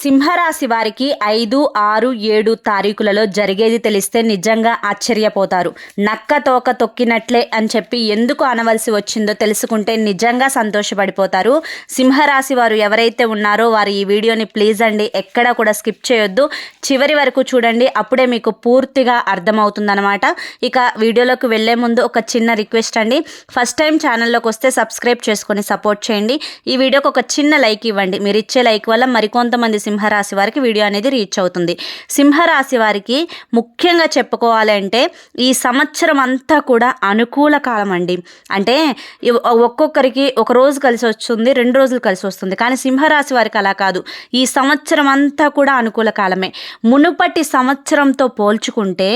సింహరాశి వారికి ఐదు ఆరు ఏడు తారీఖులలో జరిగేది తెలిస్తే నిజంగా ఆశ్చర్యపోతారు. నక్క తోక తొక్కినట్లే అని చెప్పి ఎందుకు అనవలసి వచ్చిందో తెలుసుకుంటే నిజంగా సంతోషపడిపోతారు. సింహరాశి వారు ఎవరైతే ఉన్నారో వారు ఈ వీడియోని ప్లీజ్ అండి ఎక్కడా కూడా స్కిప్ చేయొద్దు. చివరి వరకు చూడండి అప్పుడే మీకు పూర్తిగా అర్థమవుతుందనమాట ఇక వీడియోలోకి వెళ్ళే ముందు ఒక చిన్న రిక్వెస్ట్ అండి. ఫస్ట్ టైం ఛానల్లోకి వస్తే సబ్స్క్రైబ్ చేసుకొని సపోర్ట్ చేయండి. ఈ వీడియోకి ఒక చిన్న లైక్ ఇవ్వండి. మీరు ఇచ్చే లైక్ వల్ల మరికొంతమంది సింహరాశి వారికి వీడియో అనేది రీచ్ అవుతుంది. సింహరాశి వారికి ముఖ్యంగా చెప్పుకోవాలంటే ఈ సంవత్సరం అంతా కూడా అనుకూల కాలం అండి. అంటే ఒక్కొక్కరికి ఒక రోజు కలిసి వస్తుంది రెండు రోజులు కలిసి వస్తుంది. కానీ సింహరాశి వారికి అలా కాదు. ఈ సంవత్సరం అంతా కూడా అనుకూల కాలమే. మునుపటి సంవత్సరంతో పోల్చుకుంటే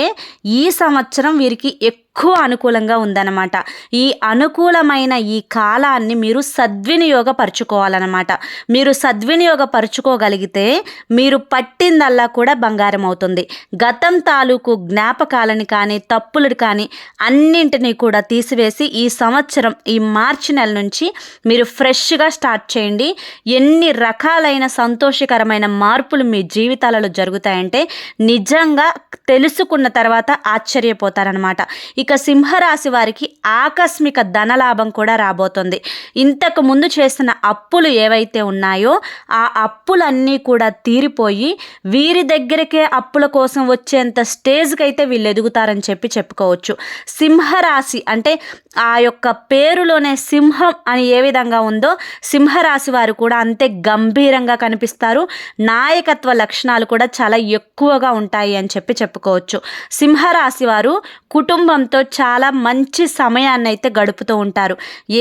ఈ సంవత్సరం వీరికి ఎక్కువ అనుకూలంగా ఉందన్నమాట. ఈ అనుకూలమైన ఈ కాలాన్ని మీరు సద్వినియోగపరచుకోవాలన్నమాట. మీరు సద్వినియోగపరచుకోగలిగితే మీరు పట్టిందల్లా కూడా బంగారం అవుతుంది. గతం తాలూకు జ్ఞాపకాలని కానీ తప్పులు కానీ అన్నింటినీ కూడా తీసివేసి ఈ సంవత్సరం ఈ మార్చి నెల నుంచి మీరు ఫ్రెష్గా స్టార్ట్ చేయండి. ఎన్ని రకాలైన సంతోషకరమైన మార్పులు మీ జీవితాలలో జరుగుతాయంటే నిజంగా తెలుసుకున్న తర్వాత ఆశ్చర్యపోతారనమాట ఇక ఇక సింహరాశి వారికి ఆకస్మిక ధనలాభం కూడా రాబోతుంది. ఇంతకు ముందు చేసిన అప్పులు ఏవైతే ఉన్నాయో ఆ అప్పులన్నీ కూడా తీరిపోయి వీరి దగ్గరికే అప్పుల కోసం వచ్చేంత స్టేజ్కి అయితే వీళ్ళు ఎదుగుతారని చెప్పి చెప్పుకోవచ్చు. సింహరాశి అంటే ఆ యొక్క పేరులోనే సింహం అని ఏ విధంగా ఉందో సింహరాశి వారు కూడా అంతే గంభీరంగా కనిపిస్తారు. నాయకత్వ లక్షణాలు కూడా చాలా ఎక్కువగా ఉంటాయి అని చెప్పి చెప్పుకోవచ్చు. సింహరాశి వారు కుటుంబం కుటుంబంతో చాలా మంచి సమయాన్ని అయితే గడుపుతూ ఉంటారు.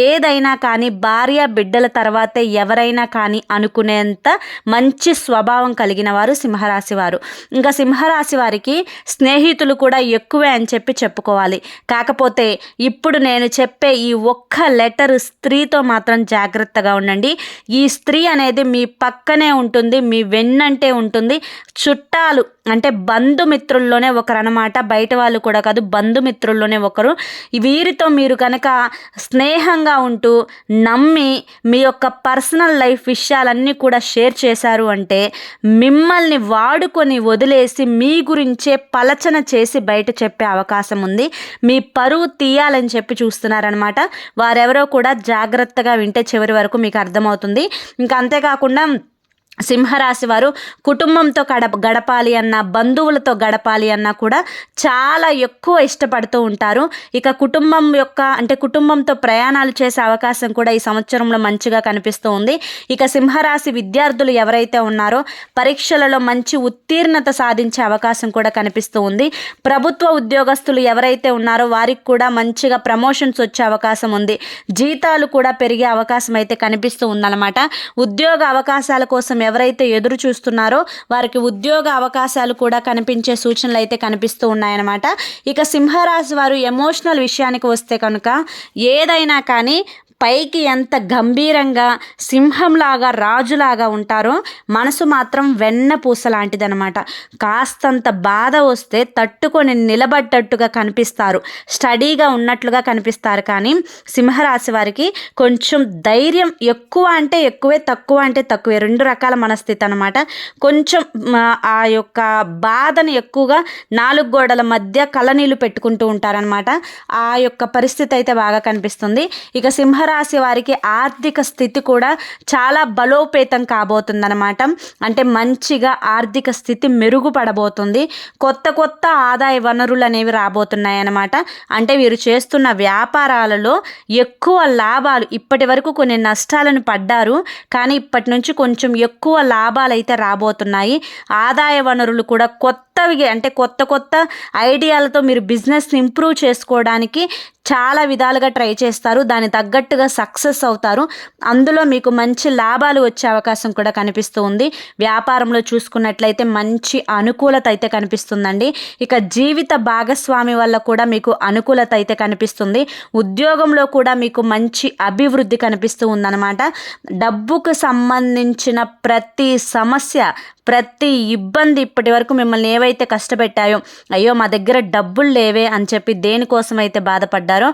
ఏదైనా కానీ భార్య బిడ్డల తర్వాతే ఎవరైనా కానీ అనుకునేంత మంచి స్వభావం కలిగిన వారు సింహరాశి వారు. ఇంకా సింహరాశి వారికి స్నేహితులు కూడా ఎక్కువే అని చెప్పి చెప్పుకోవాలి. కాకపోతే ఇప్పుడు నేను చెప్పే ఈ ఒక్క లెటర్ స్త్రీతో మాత్రం జాగ్రత్తగా ఉండండి. ఈ స్త్రీ అనేది మీ పక్కనే ఉంటుంది మీ వెన్నంటే ఉంటుంది. చుట్టాలు అంటే బంధుమిత్రుల్లోనే ఒకరు అనమాట బయట వాళ్ళు కూడా కాదు బంధుమిత్రుల్లోనే ఒకరు. వీరితో మీరు కనుక స్నేహంగా ఉంటూ నమ్మి మీ యొక్క పర్సనల్ లైఫ్ విషయాలన్నీ కూడా షేర్ చేశారు అంటే మిమ్మల్ని వాడుకొని వదిలేసి మీ గురించే పలచన చేసి బయట చెప్పే అవకాశం ఉంది. మీ పరువు తీయాలని చెప్పి చూస్తున్నారనమాట వారెవరో కూడా జాగ్రత్తగా వింటే చివరి వరకు మీకు అర్థమవుతుంది. ఇంకా అంతేకాకుండా సింహరాశి వారు కుటుంబంతో గడప గడపాలి అన్న బంధువులతో గడపాలి అన్నా కూడా చాలా ఎక్కువ ఇష్టపడుతూ ఉంటారు. ఇక కుటుంబం యొక్క అంటే కుటుంబంతో ప్రయాణాలు చేసే అవకాశం కూడా ఈ సంవత్సరంలో మంచిగా కనిపిస్తూ ఉంది. ఇక సింహరాశి విద్యార్థులు ఎవరైతే ఉన్నారో పరీక్షలలో మంచి ఉత్తీర్ణత సాధించే అవకాశం కూడా కనిపిస్తూ ఉంది. ప్రభుత్వ ఉద్యోగస్తులు ఎవరైతే ఉన్నారో వారికి కూడా మంచిగా ప్రమోషన్స్ వచ్చే అవకాశం ఉంది. జీతాలు కూడా పెరిగే అవకాశం అయితే కనిపిస్తూ ఉందన్నమాట. ఉద్యోగ అవకాశాల కోసం ఎవరైతే ఎదురు చూస్తున్నారో వారికి ఉద్యోగ అవకాశాలు కూడా కనిపించే సూచనలు అయితే కనిపిస్తూ ఉన్నాయన్నమాట. ఇక సింహరాశి వారు ఎమోషనల్ విషయానికి వస్తే కనుక ఏదైనా కానీ పైకి ఎంత గంభీరంగా సింహంలాగా రాజులాగా ఉంటారో మనసు మాత్రం వెన్నపూస లాంటిదనమాట కాస్తంత బాధ వస్తే తట్టుకొని నిలబడ్డట్టుగా కనిపిస్తారు. స్టడీగా ఉన్నట్లుగా కనిపిస్తారు కానీ సింహరాశి వారికి కొంచెం ధైర్యం ఎక్కువ అంటే ఎక్కువే తక్కువ అంటే తక్కువే. రెండు రకాల మనస్థితి అనమాట కొంచెం ఆ యొక్క బాధను ఎక్కువగా నాలుగు గోడల మధ్య కలనీళ్ళు పెట్టుకుంటూ ఉంటారనమాట ఆ యొక్క పరిస్థితి అయితే బాగా కనిపిస్తుంది. ఇక సింహ సింహరాశి వారికి ఆర్థిక స్థితి కూడా చాలా బలోపేతం కాబోతుందనమాట అంటే మంచిగా ఆర్థిక స్థితి మెరుగుపడబోతుంది. కొత్త కొత్త ఆదాయ వనరులు అనేవి రాబోతున్నాయి అన్నమాట అంటే వీరు చేస్తున్న వ్యాపారాలలో ఎక్కువ లాభాలు ఇప్పటి వరకు కొన్ని నష్టాలను పడ్డారు. కానీ ఇప్పటి నుంచి కొంచెం ఎక్కువ లాభాలు అయితే రాబోతున్నాయి. ఆదాయ వనరులు కూడా కొత్తవి అంటే కొత్త కొత్త ఐడియాలతో మీరు బిజినెస్ ఇంప్రూవ్ చేసుకోవడానికి చాలా విధాలుగా ట్రై చేస్తారు. దాని తగ్గట్టుగా సక్సెస్ అవుతారు. అందులో మీకు మంచి లాభాలు వచ్చే అవకాశం కూడా కనిపిస్తూ ఉంది. వ్యాపారంలో చూసుకున్నట్లయితే మంచి అనుకూలత అయితే కనిపిస్తుందండి. ఇక జీవిత భాగస్వామి వల్ల కూడా మీకు అనుకూలత అయితే కనిపిస్తుంది. ఉద్యోగంలో కూడా మీకు మంచి అభివృద్ధి కనిపిస్తూ ఉందన్నమాట. డబ్బుకు సంబంధించిన ప్రతి సమస్య ప్రతి ఇబ్బంది ఇప్పటి వరకు మిమ్మల్ని ఏవైతే కష్టపెట్టాయో అయ్యో మా దగ్గర డబ్బులు లేవే అని చెప్పి దేనికోసం అయితే బాధపడ్డారో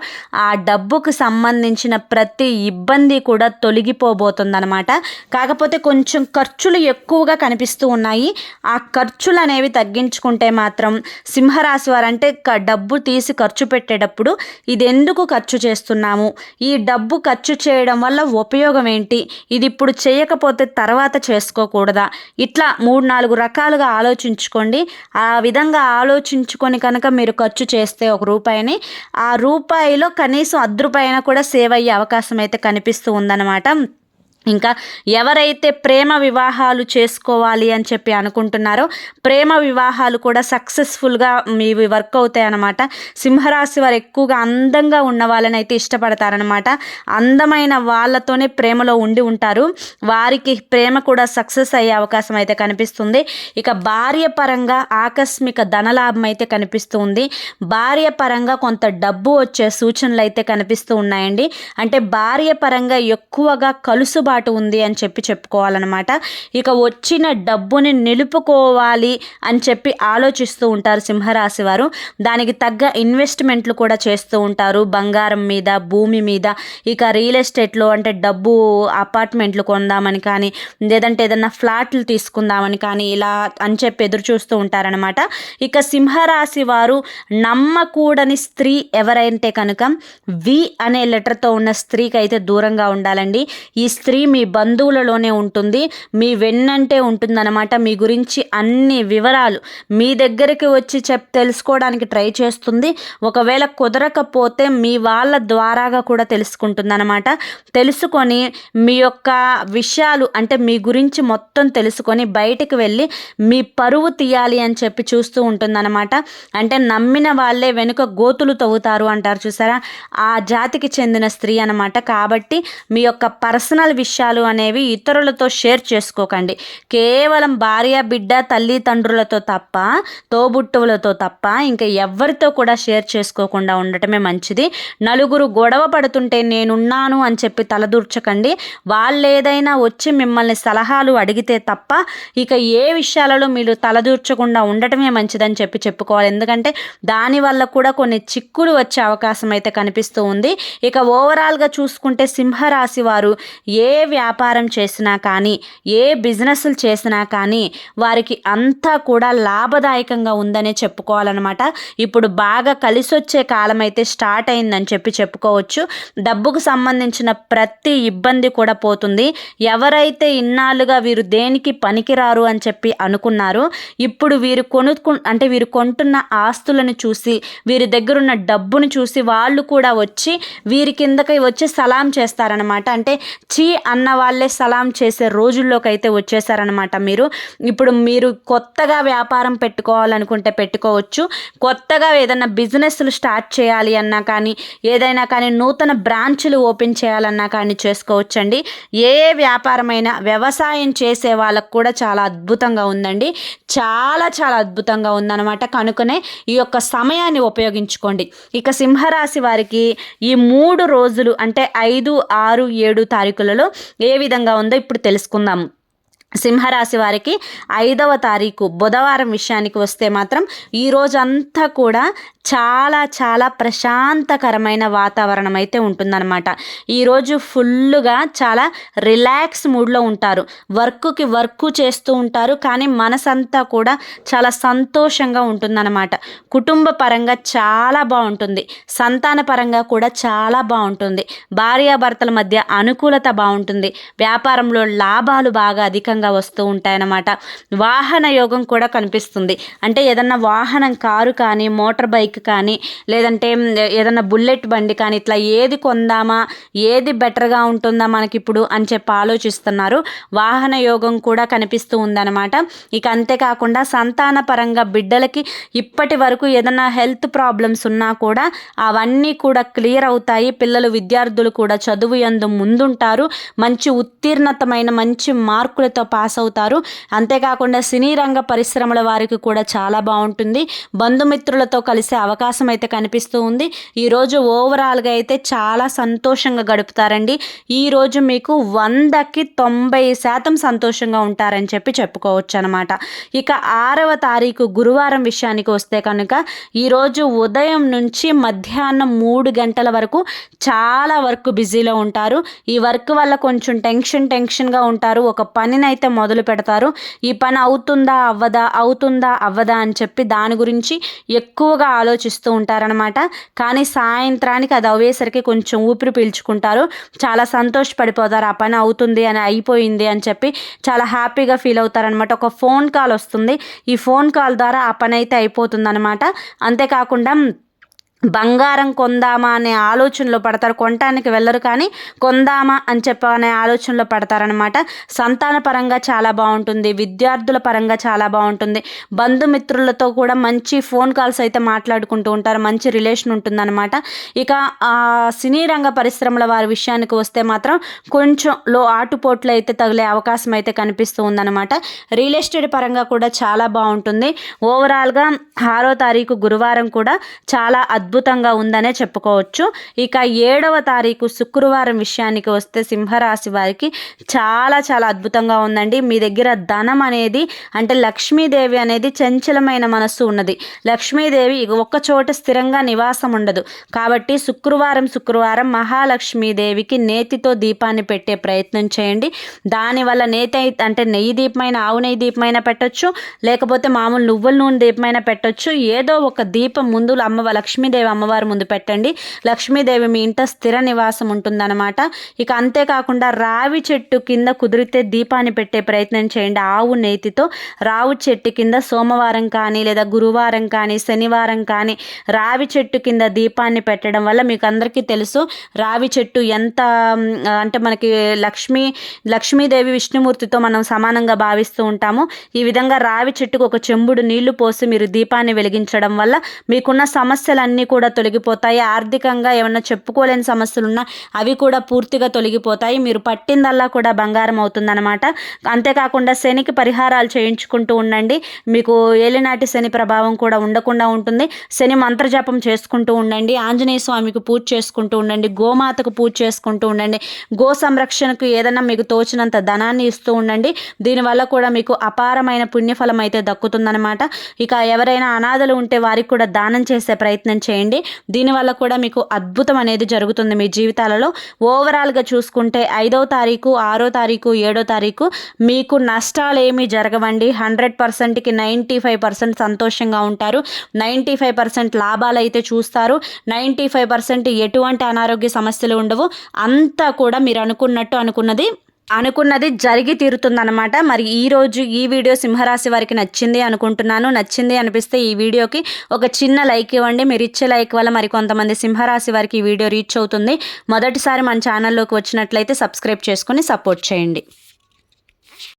ఆ డబ్బుకు సంబంధించిన ప్రతి ఇబ్బంది కూడా తొలగిపోబోతుందన్నమాట. కాకపోతే కొంచెం ఖర్చులు ఎక్కువగా కనిపిస్తూ ఉన్నాయి. ఆ ఖర్చులు అనేవి తగ్గించుకుంటే మాత్రం సింహరాశి వారు అంటే డబ్బు తీసి ఖర్చు పెట్టేటప్పుడు ఇది ఎందుకు ఖర్చు చేస్తున్నాము? ఈ డబ్బు ఖర్చు చేయడం వల్ల ఉపయోగం ఏంటి? ఇది ఇప్పుడు చేయకపోతే తర్వాత చేసుకోకూడదా? ఇట్లా మూడు నాలుగు రకాలుగా ఆలోచించుకోండి. ఆ విధంగా ఆలోచించుకొని కనుక మీరు ఖర్చు చేస్తే ఒక రూపాయిని ఆ రూపాయిలో కనీసం అర్ధ రూపాయి కూడా సేవ్ అయ్యే అవకాశం అయితే కనిపిస్తూ ఉందన్నమాట. ఇంకా ఎవరైతే ప్రేమ వివాహాలు చేసుకోవాలి అని చెప్పి అనుకుంటున్నారో ప్రేమ వివాహాలు కూడా సక్సెస్ఫుల్గా మీవి వర్క్ అవుతాయి అన్నమాట. సింహరాశి వారు ఎక్కువగా అందంగా ఉన్న వాళ్ళని అయితే ఇష్టపడతారనమాట అందమైన వాళ్ళతోనే ప్రేమలో ఉండి ఉంటారు. వారికి ప్రేమ కూడా సక్సెస్ అయ్యే అవకాశం అయితే కనిపిస్తుంది. ఇక భార్య పరంగా ఆకస్మిక ధనలాభం అయితే కనిపిస్తుంది భార్య పరంగా కొంత డబ్బు వచ్చే సూచనలు అయితే కనిపిస్తూ ఉన్నాయండి. అంటే భార్య పరంగా ఎక్కువగా కలుసుబా వెసులుబాటు ఉంది అని చెప్పి చెప్పుకోవాలన్నమాట. ఇక వచ్చిన డబ్బుని నిలుపుకోవాలి అని చెప్పి ఆలోచిస్తూ ఉంటారు సింహరాశి వారు. దానికి తగ్గ ఇన్వెస్ట్మెంట్లు కూడా చేస్తూ ఉంటారు. బంగారం మీద భూమి మీద ఇక రియల్ ఎస్టేట్లో అంటే డబ్బు అపార్ట్మెంట్లు కొందామని కానీ లేదంటే ఏదన్నా ఫ్లాట్లు తీసుకుందామని కానీ ఇలా అని చెప్పి ఎదురు చూస్తూ ఉంటారనమాట ఇక సింహరాశి వారు నమ్మకూడని స్త్రీ ఎవరైతే కనుక వి అనే లెటర్తో ఉన్న స్త్రీకి అయితే దూరంగా ఉండాలండి. ఈ స్త్రీ మీ బంధువులలోనే ఉంటుంది మీ వెన్నంటే ఉంటుందన్నమాట. మీ గురించి అన్ని వివరాలు మీ దగ్గరికి వచ్చి చెప్ తెలుసుకోవడానికి ట్రై చేస్తుంది. ఒకవేళ కుదరకపోతే మీ వాళ్ళ ద్వారాగా కూడా తెలుసుకుంటుందన్నమాట. తెలుసుకొని మీ యొక్క విషయాలు అంటే మీ గురించి మొత్తం తెలుసుకొని బయటకు వెళ్ళి మీ పరువు తీయాలి అని చెప్పి చూస్తూ ఉంటుందన్నమాట. అంటే నమ్మిన వాళ్ళే వెనుక గోతులు తవ్వుతారు అంటారు చూసారా? ఆ జాతికి చెందిన స్త్రీ అనమాట కాబట్టి మీ యొక్క పర్సనల్ విషయం విషయాలు అనేవి ఇతరులతో షేర్ చేసుకోకండి. కేవలం భార్య బిడ్డ తల్లిదండ్రులతో తప్ప తోబుట్టువులతో తప్ప ఇంకా ఎవరితో కూడా షేర్ చేసుకోకుండా ఉండటమే మంచిది. నలుగురు గొడవ పడుతుంటే నేనున్నాను అని చెప్పి తలదూర్చకండి. వాళ్ళు ఏదైనా వచ్చి మిమ్మల్ని సలహాలు అడిగితే తప్ప ఇక ఏ విషయాలలో మీరు తలదూర్చకుండా ఉండటమే మంచిదని చెప్పి చెప్పుకోవాలి. ఎందుకంటే దానివల్ల కూడా కొన్ని చిక్కులు వచ్చే అవకాశం అయితే కనిపిస్తూ ఉంది. ఇక ఓవరాల్గా చూసుకుంటే సింహరాశి వారు ఏ వ్యాపారం చేసినా కానీ ఏ బిజినెస్లు చేసినా కానీ వారికి అంతా కూడా లాభదాయకంగా ఉందనే చెప్పుకోవాలన్నమాట. ఇప్పుడు బాగా కలిసి వచ్చే కాలం అయితే స్టార్ట్ అయిందని చెప్పి చెప్పుకోవచ్చు. డబ్బుకు సంబంధించిన ప్రతి ఇబ్బంది కూడా పోతుంది. ఎవరైతే ఇన్నాళ్ళుగా వీరు దేనికి పనికిరారు అని చెప్పి అనుకున్నారు ఇప్పుడు వీరు కొనుక్కు అంటే వీరు కొంటున్న ఆస్తులను చూసి వీరి దగ్గరున్న డబ్బును చూసి వాళ్ళు కూడా వచ్చి వీరి కిందకి వచ్చి సలాం చేస్తారనమాట అంటే చీ అన్న వాళ్ళే సలాం చేసే రోజుల్లోకి అయితే వచ్చేసారనమాట మీరు. ఇప్పుడు మీరు కొత్తగా వ్యాపారం పెట్టుకోవాలనుకుంటే పెట్టుకోవచ్చు. కొత్తగా ఏదైనా బిజినెస్లు స్టార్ట్ చేయాలి అన్నా కానీ ఏదైనా కానీ నూతన బ్రాంచ్లు ఓపెన్ చేయాలన్నా కానీ చేసుకోవచ్చండి. ఏ వ్యాపారమైనా వ్యవసాయం చేసే వాళ్ళకు కూడా చాలా అద్భుతంగా ఉందండి. చాలా చాలా అద్భుతంగా ఉందన్నమాట. కనుకనే ఈ యొక్క సమయాన్ని ఉపయోగించుకోండి. ఇక సింహరాశి వారికి ఈ మూడు రోజులు అంటే ఐదు ఆరు ఏడు తారీఖులలో ఏ విధంగా ఉందో ఇప్పుడు తెలుసుకుందాం సింహరాశి వారికి ఐదవ తారీఖు బుధవారం విషయానికి వస్తే మాత్రం ఈరోజంతా కూడా చాలా చాలా ప్రశాంతకరమైన వాతావరణం అయితే ఉంటుందన్నమాట. ఈరోజు ఫుల్గా చాలా రిలాక్స్ మూడ్లో ఉంటారు. వర్క్కి వర్క్ చేస్తూ ఉంటారు. కానీ మనసంతా కూడా చాలా సంతోషంగా ఉంటుందన్నమాట. కుటుంబ పరంగా చాలా బాగుంటుంది. సంతాన పరంగా కూడా చాలా బాగుంటుంది. భార్యాభర్తల మధ్య అనుకూలత బాగుంటుంది. వ్యాపారంలో లాభాలు బాగా అధికంగా వస్తూ ఉంటాయన్నమాట. వాహన యోగం కూడా కనిపిస్తుంది. అంటే ఏదన్నా వాహనం కారు కానీ మోటార్ బైక్ బైక్ కానీ లేదంటే ఏదన్నా బుల్లెట్ బండి కానీ ఇట్లా ఏది కొందామా ఏది బెటర్గా ఉంటుందా మనకి ఇప్పుడు అని చెప్పి ఆలోచిస్తున్నారు. వాహన యోగం కూడా కనిపిస్తూ ఉందన్నమాట. ఇక అంతేకాకుండా సంతాన పరంగా బిడ్డలకి ఇప్పటి వరకు ఏదన్నా హెల్త్ ప్రాబ్లమ్స్ ఉన్నా కూడా అవన్నీ కూడా క్లియర్ అవుతాయి. పిల్లలు విద్యార్థులు కూడా చదువు ఎందు ముందుంటారు. మంచి ఉత్తీర్ణతమైన మంచి మార్కులతో పాస్ అవుతారు అంతేకాకుండా సినీ రంగ పరిశ్రమల వారికి కూడా చాలా బాగుంటుంది. బంధుమిత్రులతో కలిసే అవకాశం అయితే కనిపిస్తూ ఉంది. ఈరోజు ఓవరాల్గా అయితే చాలా సంతోషంగా గడుపుతారండి. ఈరోజు మీకు వందకి తొంభై శాతం సంతోషంగా ఉంటారని చెప్పి చెప్పుకోవచ్చు అనమాట ఇక ఆరవ తారీఖు గురువారం విషయానికి వస్తే కనుక ఈరోజు ఉదయం నుంచి మధ్యాహ్నం మూడు గంటల వరకు చాలా వర్క్ బిజీలో ఉంటారు. ఈ వర్క్ వల్ల కొంచెం టెన్షన్ టెన్షన్గా ఉంటారు. ఒక పనినైతే అయితే మొదలు పెడతారు ఈ పని అవుతుందా అవ్వదా అవుతుందా అవ్వదా అని చెప్పి దాని గురించి ఎక్కువగా ఆలోచిస్తూ ఉంటారనమాట కానీ సాయంత్రానికి అది అవ్వేసరికి కొంచెం ఊపిరి పీల్చుకుంటారు. చాలా సంతోషపడిపోతారు. ఆ పని అవుతుంది అని అయిపోయింది అని చెప్పి చాలా హ్యాపీగా ఫీల్ అవుతారనమాట ఒక ఫోన్ కాల్ వస్తుంది. ఈ ఫోన్ కాల్ ద్వారా ఆ పని అయితే అయిపోతుందనమాట అంతేకాకుండా బంగారం కొందామా అనే ఆలోచనలో పడతారు. కొనటానికి వెళ్ళరు కానీ కొందామా అని చెప్ప అనే ఆలోచనలో పడతారనమాట సంతాన పరంగా చాలా బాగుంటుంది. విద్యార్థుల పరంగా చాలా బాగుంటుంది. బంధుమిత్రులతో కూడా మంచి ఫోన్ కాల్స్ అయితే మాట్లాడుకుంటూ ఉంటారు. మంచి రిలేషన్ ఉంటుందన్నమాట. ఇక సినీ రంగ పరిశ్రమల వారి విషయానికి వస్తే మాత్రం కొంచెం లో ఆటుపోట్లు అయితే తగిలే అవకాశం అయితే కనిపిస్తూ ఉందన్నమాట. రియల్ ఎస్టేట్ పరంగా కూడా చాలా బాగుంటుంది. ఓవరాల్గా ఆరో తారీఖు గురువారం కూడా చాలా అద్భుతం అద్భుతంగా ఉందనే చెప్పుకోవచ్చు. ఇక ఏడవ తారీఖు శుక్రవారం విషయానికి వస్తే సింహరాశి వారికి చాలా చాలా అద్భుతంగా ఉందండి. మీ దగ్గర ధనం అనేది అంటే లక్ష్మీదేవి అనేది చంచలమైన మనస్సు ఉన్నది. లక్ష్మీదేవి ఒక్క చోట స్థిరంగా నివాసం ఉండదు. కాబట్టి శుక్రవారం శుక్రవారం మహాలక్ష్మీదేవికి నేతితో దీపాన్ని పెట్టే ప్రయత్నం చేయండి. దానివల్ల నేతి అంటే నెయ్యి దీపమైన ఆవు నెయ్యి దీపమైన పెట్టచ్చు. లేకపోతే మామూలు నువ్వుల నూనె దీపమైన పెట్టచ్చు. ఏదో ఒక దీపం ముందు అమ్మ లక్ష్మీదేవి లక్ష్మీదేవి అమ్మవారి ముందు పెట్టండి. లక్ష్మీదేవి మీ ఇంట స్థిర నివాసం ఉంటుందన్నమాట. ఇక అంతేకాకుండా రావి చెట్టు కింద కుదిరితే దీపాన్ని పెట్టే ప్రయత్నం చేయండి. ఆవు నేతితో రావు చెట్టు కింద సోమవారం కానీ లేదా గురువారం కానీ శనివారం కానీ రావి చెట్టు కింద దీపాన్ని పెట్టడం వల్ల మీకు అందరికీ తెలుసు రావి చెట్టు ఎంత అంటే మనకి లక్ష్మీ లక్ష్మీదేవి విష్ణుమూర్తితో మనం సమానంగా భావిస్తూ ఉంటాము. ఈ విధంగా రావి చెట్టుకు ఒక చెంబుడు నీళ్ళు పోసి మీరు దీపాన్ని వెలిగించడం వల్ల మీకున్న సమస్యలన్నీ కూడా తొలగిపోతాయి. ఆర్థికంగా ఏమైనా చెప్పుకోలేని సమస్యలు ఉన్నా అవి కూడా పూర్తిగా తొలగిపోతాయి. మీరు పట్టిందల్లా కూడా బంగారం అవుతుందన్నమాట. అంతేకాకుండా శనికి పరిహారాలు చేయించుకుంటూ ఉండండి. మీకు ఏలినాటి శని ప్రభావం కూడా ఉండకుండా ఉంటుంది. శని మంత్రజపం చేసుకుంటూ ఉండండి. ఆంజనేయ స్వామికి పూజ చేసుకుంటూ ఉండండి. గోమాతకు పూజ చేసుకుంటూ ఉండండి. గో సంరక్షణకు ఏదైనా మీకు తోచినంత ధనాన్ని ఇస్తూ ఉండండి. దీనివల్ల కూడా మీకు అపారమైన పుణ్యఫలం అయితే దక్కుతుందనమాట ఇక ఎవరైనా అనాథలు ఉంటే వారికి కూడా దానం చేసే ప్రయత్నం చేయండి. చేయండి. దీనివల్ల కూడా మీకు అద్భుతం అనేది జరుగుతుంది మీ జీవితాలలో. ఓవరాల్గా చూసుకుంటే ఐదో తారీఖు ఆరో తారీఖు ఏడో తారీఖు మీకు నష్టాలు ఏమీ జరగవండి. హండ్రెడ్ పర్సెంట్కి నైంటీ ఫైవ్ పర్సెంట్ సంతోషంగా ఉంటారు. నైంటీ ఫైవ్ పర్సెంట్ లాభాలు అయితే చూస్తారు. నైంటీ ఫైవ్ పర్సెంట్ ఎటువంటి అనారోగ్య సమస్యలు ఉండవు. అంతా కూడా మీరు అనుకున్నట్టు అనుకున్నది అనుకున్నది జరిగి తీరుతుందనమాట మరి ఈరోజు ఈ వీడియో సింహరాశి వారికి నచ్చింది అనుకుంటున్నాను. నచ్చింది అనిపిస్తే ఈ వీడియోకి ఒక చిన్న లైక్ ఇవ్వండి. మీరు ఇచ్చే లైక్ వల్ల మరి కొంతమంది సింహరాశి వారికి ఈ వీడియో రీచ్ అవుతుంది. మొదటిసారి మన ఛానల్లోకి వచ్చినట్లయితే సబ్స్క్రైబ్ చేసుకొని సపోర్ట్ చేయండి.